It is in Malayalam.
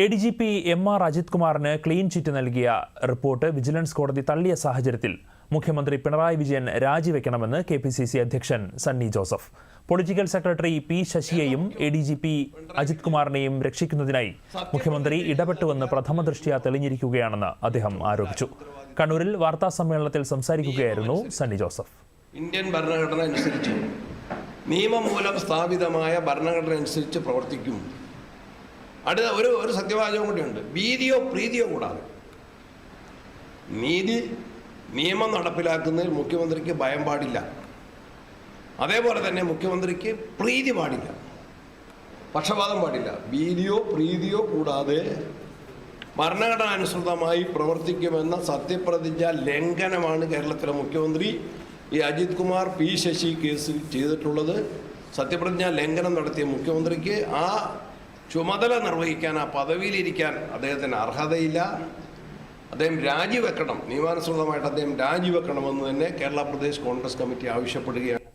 A D G P M R Ajith കുമാറിന് ക്ലീൻ ചിറ്റ് നൽകിയ റിപ്പോർട്ട് വിജിലൻസ് കോടതി തള്ളിയ സാഹചര്യത്തിൽ മുഖ്യമന്ത്രി പിണറായി വിജയൻ രാജിവെക്കണമെന്ന് കെ പി സി സി അധ്യക്ഷൻ Sunny Joseph. Political secretary P ശശിയെയും A D G P Ajith കുമാറിനെയും രക്ഷിക്കുന്നതിനായി മുഖ്യമന്ത്രി ഇടപെട്ടുവെന്ന് പ്രഥമ ദൃഷ്ടിയ തെളിഞ്ഞിരിക്കുകയാണെന്ന് അദ്ദേഹം ആരോപിച്ചു. കണ്ണൂരിൽ വാർത്താ സമ്മേളനത്തിൽ സംസാരിക്കുകയായിരുന്നു സണ്ണി ജോസഫ്. ഇന്ത്യൻ ഭരണഘടന അനുസരിച്ച് നിയമം മൂലം സ്ഥാപിതമായ ഭരണഘടന അനുസരിച്ച് പ്രവർത്തിക്കും. അടുത്ത ഒരു ഒരു സത്യവാചകം കൂടിയുണ്ട്. ഭീതിയോ പ്രീതിയോ കൂടാതെ. നീതി നിയമം നടപ്പിലാക്കുന്നതിൽ മുഖ്യമന്ത്രിക്ക് ഭയം പാടില്ല. അതേപോലെ തന്നെ മുഖ്യമന്ത്രിക്ക് പ്രീതി പാടില്ല. പക്ഷപാതം പാടില്ല. ഭീതിയോ പ്രീതിയോ കൂടാതെ ഭരണഘടനാനുസൃതമായി പ്രവർത്തിക്കുമെന്ന സത്യപ്രതിജ്ഞ ലംഘനമാണ് കേരളത്തിലെ മുഖ്യമന്ത്രി ഈ അജിത് കുമാർ പി ശശി കേസിൽ ചെയ്തിട്ടുള്ളത്. സത്യപ്രതിജ്ഞ ലംഘനം നടത്തിയ മുഖ്യമന്ത്രിക്ക് ആ ചുമതല നിർവഹിക്കാൻ ആ പദവിയിലിരിക്കാൻ അദ്ദേഹത്തിന് അർഹതയില്ല. അദ്ദേഹം രാജിവെക്കണം. നിയമാനുസൃതമായിട്ട് അദ്ദേഹം രാജിവെക്കണമെന്ന് തന്നെ കേരള പ്രദേശ് കോൺഗ്രസ് കമ്മിറ്റി ആവശ്യപ്പെടുകയാണ്.